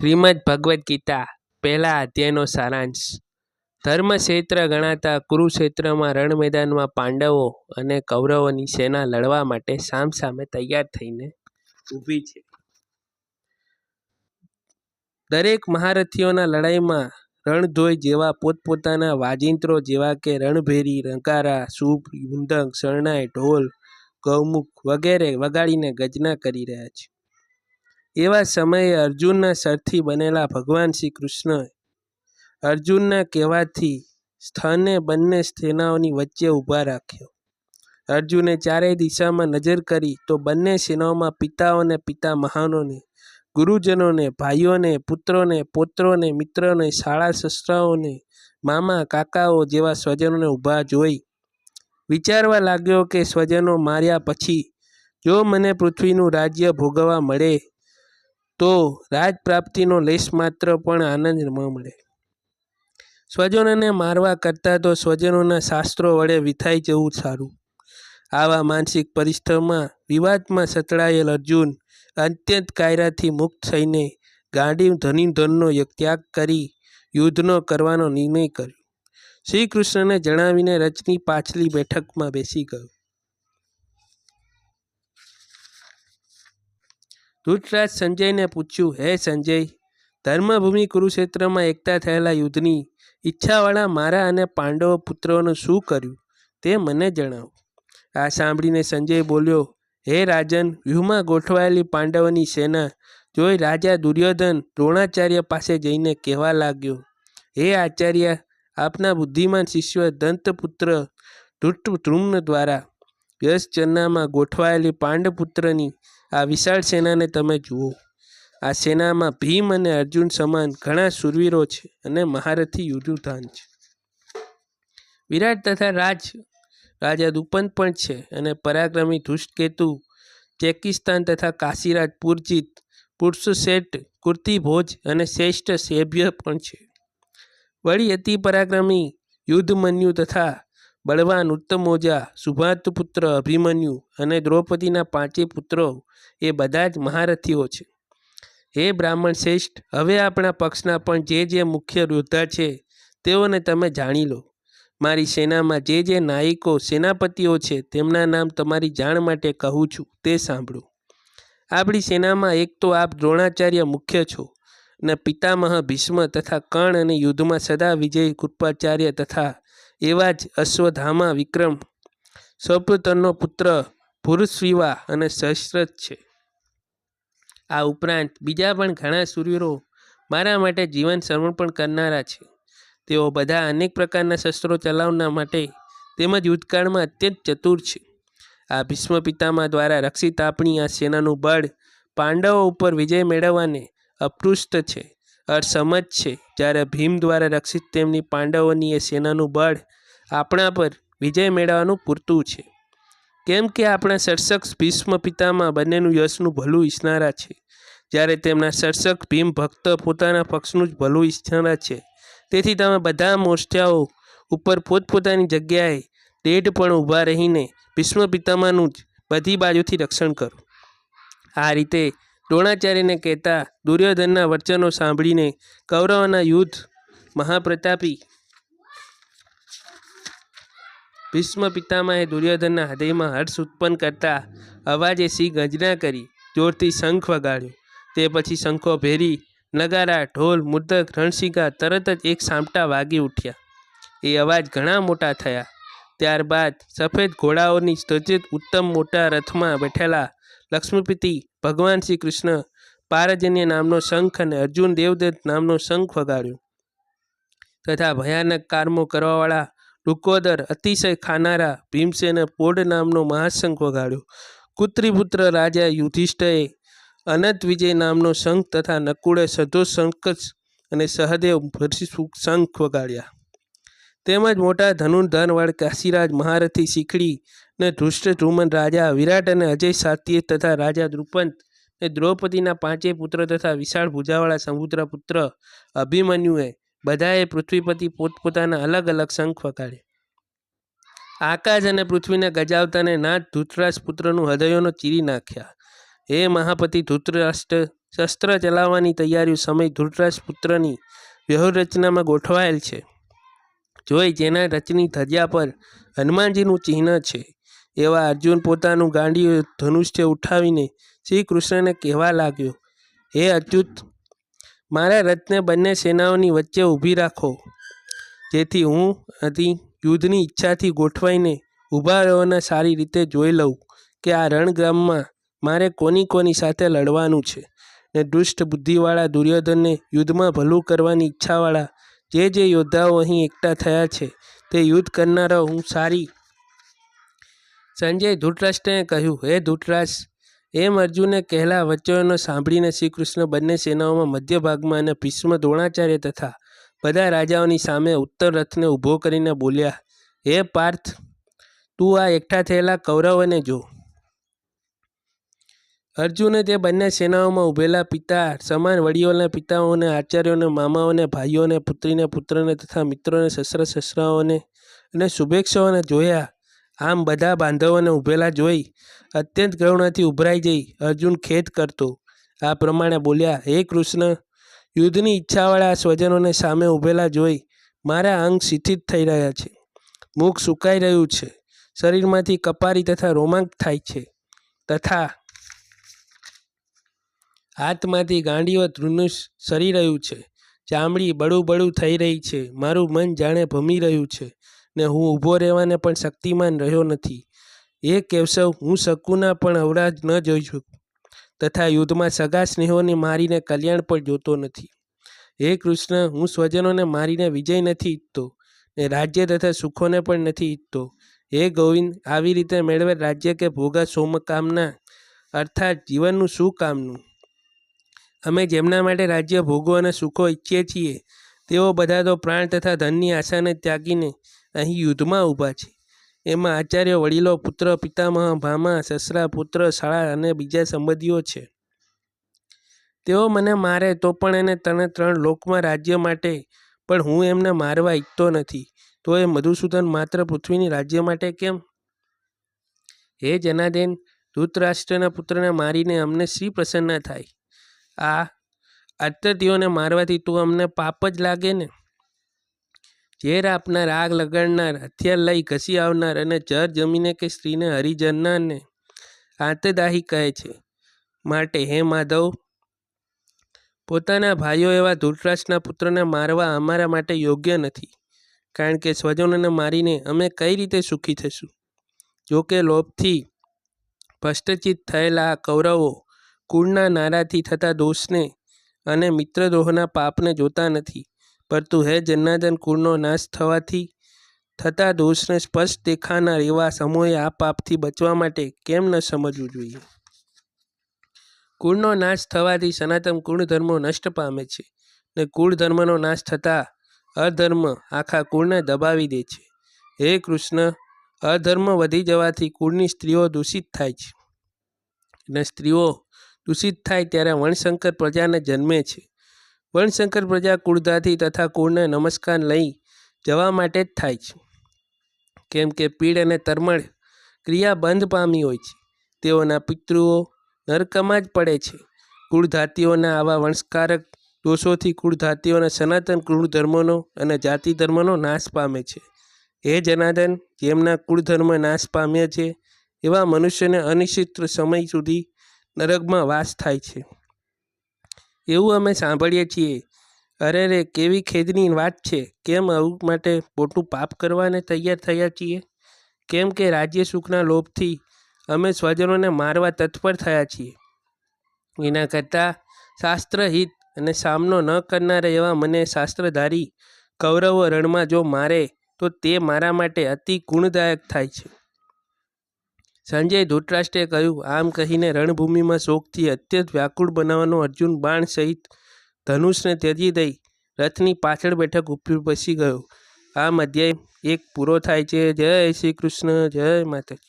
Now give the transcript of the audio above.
શ્રીમદ્ ભગવદ્ ગીતા, પહેલા અધ્યાયનો સારાંશ. ધર્મક્ષેત્ર ગણાતા કુરુક્ષેત્રમાં રણ મેદાનમાં પાંડવો અને કૌરવોની સેના લડવા માટે સામસામે તૈયાર થઈને ઊભી છે. દરેક મહારથીઓના લડાઈમાં રણધોઈ જેવા પોતપોતાના વાજિંત્રો જેવા કે રણભેરી, રંકારા, સૂપ યુંદક શરણાઈ, ઢોલ, ગૌમુખ વગેરે વગાડીને ગજના કરી રહ્યા છે. એવા સમયે અર્જુનના સરથી બનેલા ભગવાન શ્રી કૃષ્ણએ અર્જુનના કહેવાથી સ્થળને બંને સેનાઓની વચ્ચે ઊભા રાખ્યો. અર્જુને ચારેય દિશામાં નજર કરી તો બંને સેનાઓમાં પિતાઓને પિતા મહાનોને, ગુરુજનોને, ભાઈઓને, પુત્રોને, પોત્રોને, મિત્રોને, શાળા સસરાઓને, મામા, કાકાઓ જેવા સ્વજનોને ઊભા જોઈ. વિચારવા લાગ્યો કે સ્વજનો માર્યા પછી જો મને પૃથ્વીનું રાજ્ય ભોગવવા મળે તો રાજપ્રાપ્તિનો લેશમાત્ર પણ આનંદ ન મળે. સ્વજનોને મારવા કરતાં તો સ્વજનોના શાસ્ત્રો વડે વિથાઈ જવું સારું. આવા માનસિક પરિસ્થિતિમાં વિવાદમાં સતળાયેલ અર્જુન અત્યંત કાયરાથી મુક્ત થઈને ગાંડી ધની ધનનો ત્યાગ કરી યુદ્ધનો કરવાનો નિર્ણય કર્યો. શ્રી કૃષ્ણને જણાવીને રચની પાછલી બેઠકમાં બેસી ગયો. ધૃતરાજ સંજયને પૂછ્યું, હે સંજય, ધર્મભૂમિ કુરુક્ષેત્રમાં એકતા થયેલા યુદ્ધની ઈચ્છાવાળા મારા અને પાંડવ પુત્રોનું શું કર્યું તે મને જણાવો. આ સાંભળીને સંજય બોલ્યો, હે રાજન, વ્યૂહમાં ગોઠવાયેલી પાંડવોની સેના જોઈ રાજા દુર્યોધન દ્રોણાચાર્ય પાસે જઈને કહેવા લાગ્યો, હે આચાર્ય, આપના બુદ્ધિમાન શિષ્ય દંતપુત્ર ધૃષ્ટદ્રુમ્ન દ્વારા યશચન્નામાં ગોઠવાયેલી પાંડપુત્રની આ વિશાળ સેનાને તમે જુઓ. આ સેનામાં ભીમ અને અર્જુન સમાન ઘણા શૂરવીરો છે અને મહારથી યુદ્ધધાન છે. વિરાટ તથા રાજ, રાજા દુપંત પણ છે અને પરાક્રમી ધુષ્ટકેતુ ચેકિસ્તાન તથા કાશીરાજ પુરજીત પુરુષશેઠ કુર્તિભોજ અને શ્રેષ્ઠ સેભ્ય પણ છે. વળી અતિ પરાક્રમી યુદ્ધમન્યુ તથા બળવાન ઉત્તમોજા સુભાતપુત્ર અભિમન્યુ અને દ્રૌપદીના પાંચેય પુત્રો એ બધા જ મહારથીઓ છે. હે બ્રાહ્મણ શ્રેષ્ઠ, હવે આપણા પક્ષના પણ જે જે મુખ્ય યોદ્ધા છે, તેઓને તમે જાણી લો. મારી સેનામાં જે જે નાયકો, સેનાપતિઓ છે, તેમના નામ તમારી જાણ માટે કહું છું, તે સાંભળો. આપણી સેનામાં એક તો આપ દ્રોણાચાર્ય મુખ્ય છો, ને પિતામહ ભીષ્મ તથા કર્ણ અને યુદ્ધમાં સદા વિજય, કૃપાચાર્ય તથા એવા જ અશ્વધામા વિક્રમ સૌપ્રતનનો પુત્ર પુરુષવિવા અને સહસ્રથ છે. આ ઉપરાંત બીજા પણ ઘણા સૂર્યરો મારા માટે જીવન સમર્પણ કરનારા છે. તેઓ બધા અનેક પ્રકારના શસ્ત્રો ચલાવના માટે તેમજ યુદ્ધકાળમાં અત્યંત ચતુર છે. આ ભીષ્મ પિતામાં દ્વારા રક્ષિત આપણી આ સેનાનું બળ પાંડવો ઉપર વિજય મેળવવાને અપૃષ્ટ છે. અસમજ છે. જ્યારે ભીમ દ્વારા રક્ષિત તેમની પાંડવોની એ સેનાનું બળ આપણા પર વિજય મેળવવાનું પૂરતું છે. કેમ કે આપણા સર્ષક ભીષ્મ પિતામાં બંનેનું યશનું ભલું ઈચ્છનારા છે. જ્યારે તેમના સર્ષક ભીમ ભક્ત પોતાના પક્ષનું જ ભલું ઈચ્છનારા છે. તેથી તમે બધા મોરચાઓ ઉપર પોતપોતાની જગ્યાએ દેઢ પણ ઊભા રહીને ભીષ્મ પિતામાનું જ બધી બાજુથી રક્ષણ કરો. આ રીતે દ્રોણાચાર્યને કહેતા દુર્યોધનના વચનો સાંભળીને કૌરવના યુદ્ધ મહાપ્રતાપી ભીષ્મ પિતામહે દુર્યોધનના હૃદયમાં હર્ષ ઉત્પન્ન કરતા અવાજે સિંહ ગંજના કરી, જોરથી શંખ વગાડ્યો. તે પછી શંખો ભેરી, નગારા, ઢોલ, મુદ્દક, રણશિંગા તરત જ એક સામટા વાગી ઉઠ્યા. એ અવાજ ઘણા મોટા થયા. ત્યારબાદ સફેદ ઘોડાઓની સજ્જિત ઉત્તમ મોટા રથમાં બેઠેલા લક્ષ્મીપતિ ભગવાન શ્રી કૃષ્ણ પારજન્ય નામનો શંખ અને અર્જુન દેવદત્ત નામનો શંખ વગાડ્યો. તથા ભયાનક કારમો કરવાવાળા લુકોદર અતિશય ખાનારા ભીમસેને પોડ નામનો મહાશંખ વગાડ્યો. કુત્રીપુત્ર રાજા યુધિષ્ઠએ અનંત વિજય નામનો શંખ તથા નકુળે સધો શંખ અને સહદેવ શંખ વગાડ્યા. તેમજ મોટા ધનુર્ધનવાળ કાશીરાજ મહારથી શીખડી ને ધૃષ્ટધ્રુમન રાજા વિરાટ અને અજય સાત્ય તથા રાજા દ્રુપંત ને દ્રૌપદીના પાંચેય પુત્ર તથા વિશાળ ભુજાવાળા સમુદ્ર પુત્ર અભિમન્યુએ બધાએ પૃથ્વીપતિ પોતપોતાના અલગ અલગ શંખ વગાડ્યા. આકાશ અને પૃથ્વીને ગજાવતાને નાથ ધૂતરાજ પુત્રનું હૃદયોનો ચીરી નાખ્યા. હે મહાપતિ ધૃતરાષ્ટ્ર, શસ્ત્ર ચલાવવાની તૈયારીઓ સમય ધૃતરાષ્ટ્ર પુત્રની વ્યૂહરચનામાં ગોઠવાયેલ છે. જોઈ જેના રચની ધજા પર હનુમાનજીનું ચિહ્ન છે. એવા અર્જુન પોતાનું ગાંડીયું ધનુષ્ય ઉઠાવીને શ્રી કૃષ્ણને કહેવા લાગ્યો, હે અચ્યુત, મારા રથને બંને સેનાઓની વચ્ચે ઊભી રાખો. જેથી હું હતી યુદ્ધની ઈચ્છાથી ગોઠવાઈને ઊભા રહોને સારી રીતે જોઈ લઉં કે આ રણગ્રામમાં મારે કોની કોની સાથે લડવાનું છે ને દુષ્ટ બુદ્ધિવાળા દુર્યોધનને યુદ્ધમાં ભલું કરવાની ઈચ્છાવાળા જે જે યોદ્ધાઓ અહીં એકઠા થયા છે તે યુદ્ધ કરનારા હું સારી સંજય ધૃતરાષ્ટ્રને કહ્યું, હે ધૃતરાષ્ટ્ર એમ અર્જુને કહેલા વચનો સાંભળીને શ્રીકૃષ્ણ બંને સેનાઓમાં મધ્ય ભાગમાં અને ભીષ્મ દ્રોણાચાર્ય તથા બધા રાજાઓની સામે ઉત્તર રથને ઊભો કરીને બોલ્યા, હે પાર્થ, તું આ એકઠા થયેલા કૌરવોને જો અર્જુને તે બંને સેનાઓમાં ઊભેલા પિતા, સમાન વડીઓના પિતાઓને, આચાર્યોને, મામાઓને, ભાઈઓને, પુત્રીને, પુત્રને તથા મિત્રોને શસ્ત્ર શસ્ત્રાઓને અને શુભેચ્છાઓને જોયા. આમ બધા બાંધવોને ઊભેલા જોઈ અત્યંત કરુણાથી ઉભરાઈ જઈ અર્જુન ખેદ કરતો. આ પ્રમાણે બોલ્યા, હે કૃષ્ણ, યુદ્ધની ઈચ્છાવાળા સ્વજનોને સામે ઊભેલા જોઈ મારા અંગ શિથિત થઈ રહ્યા છે. મુખ સુકાઈ રહ્યું છે. શરીરમાંથી કપારી તથા રોમાંક થાય છે. તથા હાથમાંથી ગાંડીઓ ધ્રુનુષ સરી રહ્યું છે. ચામડી બળું બળું થઈ રહી છે. મારું મન જાણે ભમી રહ્યું છે ને હું ઊભો રહેવાને પણ શક્તિમાન રહ્યો નથી. એ કેવસવ હું શકુના પણ અવરાજ ન જોઈ શકું. તથા યુદ્ધમાં સગા સ્નેહોને મારીને કલ્યાણ પણ જોતો નથી. હે કૃષ્ણ, હું સ્વજનોને મારીને વિજય નથી ઈચ્છતો ને રાજ્ય તથા સુખોને પણ નથી ઈચ્છતો. હે ગોવિંદ, આવી રીતે મેળવેલ રાજ્ય કે ભોગા સોમકામના અર્થાત જીવનનું શું કામનું અમે જેમના માટે રાજ્ય ભોગો અને સુખો ઈચ્છીએ છીએ, તેઓ બધા તો પ્રાણ તથા ધનની આશાને ત્યાગીને અહીં યુદ્ધમાં ઊભા છે. એમાં આચાર્ય વડીલો, પુત્ર, પિતામહ, ભામા, સસરા, પુત્ર, શાળા અને બીજા સંબંધીઓ છે. તેઓ મને મારે તો પણ એને તને ત્રણ લોકમાં રાજ્ય માટે, પણ હું એમને મારવા ઈચ્છતો નથી. તો એ મધુસૂદન માત્ર પૃથ્વીની રાજ્ય માટે કેમ? હે જનાદેન, ધૃતરાષ્ટ્રના પુત્રને મારીને અમને શ્રી પ્રસન્ન થાય. આ આતતીઓને મારવાથી તું અમને પાપ જ લાગે ને? ઝેર આપનાર, આગ લગાડનાર, હથિયાર લઈ ઘસી આવનાર અને જર જમીને કે સ્ત્રીને હરિજનનારને આતદાહી કહે છે. માટે હે માધવ, પોતાના ભાઈઓ એવા ધૃતરાષ્ટ્રના પુત્રને મારવા અમારા માટે યોગ્ય નથી. કારણ કે સ્વજનોને મારીને અમે કઈ રીતે સુખી થશું જોકે લોભથી ભ્રષ્ટચિત થયેલા કૌરવો કુળના નારાથી થતા દોષને અને મિત્રદ્રોહના પાપને જોતા નથી. પરંતુ હે જન્નાદન કુળનો નાશ થવાથી થતા દોષને સ્પષ્ટ દેખાનાર એવા સમૂહે આ પાપથી બચવા માટે કેમ ન સમજવું જોઈએ? કુળનો નાશ થવાથી સનાતન કુળ ધર્મો નષ્ટ પામે છે ને કુળ ધર્મનો નાશ થતાં અધર્મ આખા કુળને દબાવી દે છે. હે કૃષ્ણ, અધર્મ વધી જવાથી કુળની સ્ત્રીઓ દૂષિત થાય છે અને સ્ત્રીઓ દૂષિત થાય ત્યારે વણશંકર પ્રજાને જન્મે છે. વણશંકર પ્રજા કુળધાથી તથા કુળને નમસ્કાર લઈ જવા માટે જ થાય છે. કેમ કે પીડ અને તરમળ ક્રિયા બંધ પામી હોય છે. તેઓના પિતૃઓ નરકમાં જ પડે છે. કુળધાતીઓના આવા વંશકારક દોષોથી કુળધાતીઓના સનાતન કુળ ધર્મોનો અને જાતિ ધર્મનો નાશ પામે છે. હે જનાર્દન, જેમના કુળધર્મ નાશ પામ્યા છે, એવા મનુષ્યને અનિશ્ચિત સમય સુધી નરકમાં વાસ થાય છે. એવું અમે સાંભળીએ છીએ. અરે રે, કેવી ખેદની વાત છે. કેમ આવું માટે મોટું પાપ કરવાને તૈયાર થયા છીએ? કેમ કે રાજ્ય સુખના લોભથી અમે સ્વજનોને મારવા તત્પર થયા છીએ. એના કરતાં શાસ્ત્રહિત અને સામનો ન કરનારા એવા મને શાસ્ત્રધારી કૌરવો રણમાં જો મારે, તો તે મારા માટે અતિ ગુણદાયક થાય છે. સંજય ધૃતરાષ્ટ્રે કહ્યું, આમ કહીને રણભૂમિમાં શોકથી અત્યંત વ્યાકુળ બનાવવાનો અર્જુન બાણ સહિત ધનુષને ત્યજી દઈ રથની પાછળ બેઠક ઉપર બેસી ગયો. આમ અધ્યાય એક પૂરો થાય છે. જય શ્રી કૃષ્ણ. જય માતાજી.